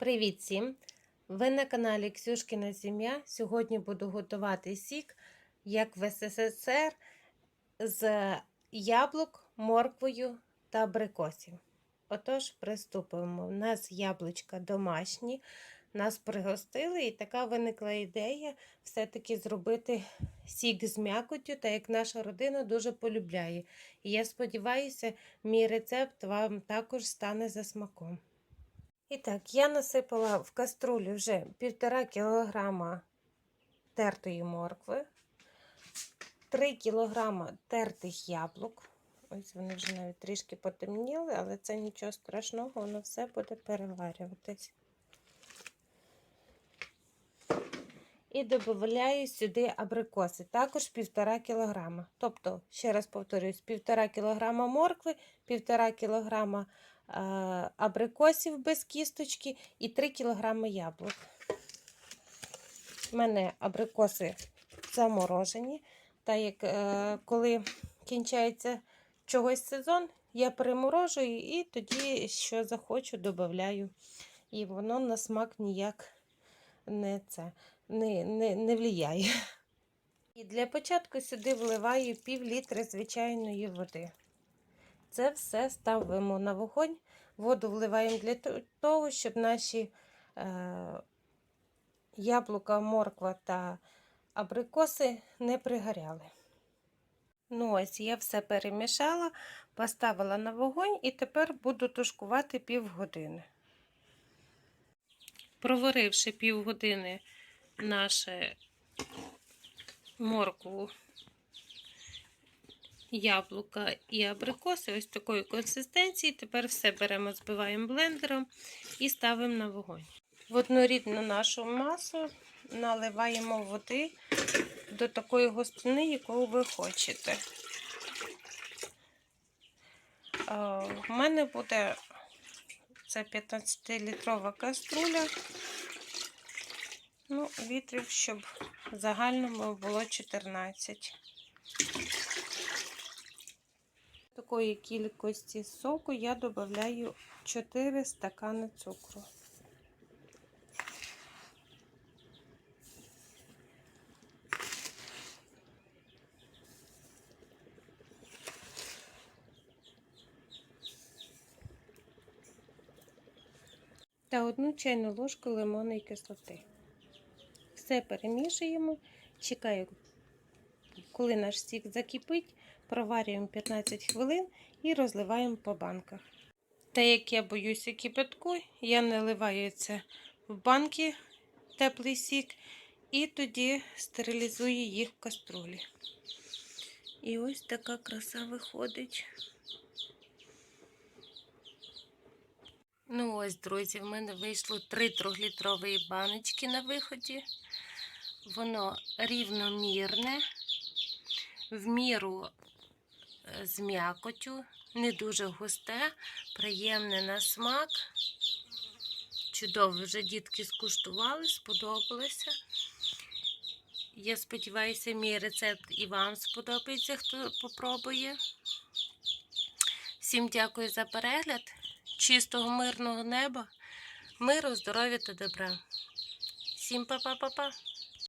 Привіт всім! Ви на каналі Ксюшкіна Сім'я. Сьогодні буду готувати сік, як в СССР, з яблук, морквою та абрикосів. Отож, приступимо. У нас яблучка домашні, нас пригостили, і така виникла ідея все-таки зробити сік з м'якоттю, так як наша родина дуже полюбляє. І я сподіваюся, мій рецепт вам також стане за смаком. І так, я насипала в каструлю вже півтора кілограма тертої моркви, 3 кілограма тертих яблук. Ось вони вже навіть трішки потемніли, але це нічого страшного, воно все буде переварюватись. І додаю сюди абрикоси, також півтора кілограма. Тобто, ще раз повторюсь, півтора кілограма моркви, півтора кілограма абрикосів без кісточки і 3 кг яблук. У мене абрикоси заморожені. Та як е, коли кінчається чогось сезон, я переморожую і тоді, що захочу, додаю. І воно на смак ніяк не це, не, не, не влияє. І для початку сюди вливаю пів літри звичайної води. Це все ставимо на вогонь. Воду вливаємо для того, щоб наші е, яблука, морква та абрикоси не пригоряли. Ну, ось я все перемішала, поставила на вогонь і тепер буду тушкувати півгодини. Проваривши півгодини наше моркву яблука і абрикоси ось такої консистенції. Тепер все беремо, збиваємо блендером і ставимо на вогонь. В однорідну нашу масу наливаємо води до такої густини, яку ви хочете. У мене буде це 15-літрова каструля. Ну, вітрів, щоб загальному було 14 такої кількості соку я додаю 4 стакани цукру. Та одну чайну ложку лимонної кислоти. Все перемішуємо, чекаю, коли наш сік закипить, проварюємо 15 хвилин і розливаємо по банках. Та як я боюся кипятку, я наливаю це в банки теплий сік і тоді стерилізую їх в каструлі. І ось така краса виходить. Ну ось, друзі, в мене вийшло 3 трьохлітрові баночки на виході. Воно рівномірне, в міру з м'якотю, не дуже густе, приємне на смак. Чудово, вже дітки скуштували, сподобалося. Я сподіваюся, мій рецепт і вам сподобається, хто попробує. Всім дякую за перегляд. Чистого, мирного неба, миру, здоров'я та добра. Всім па-па-па-па!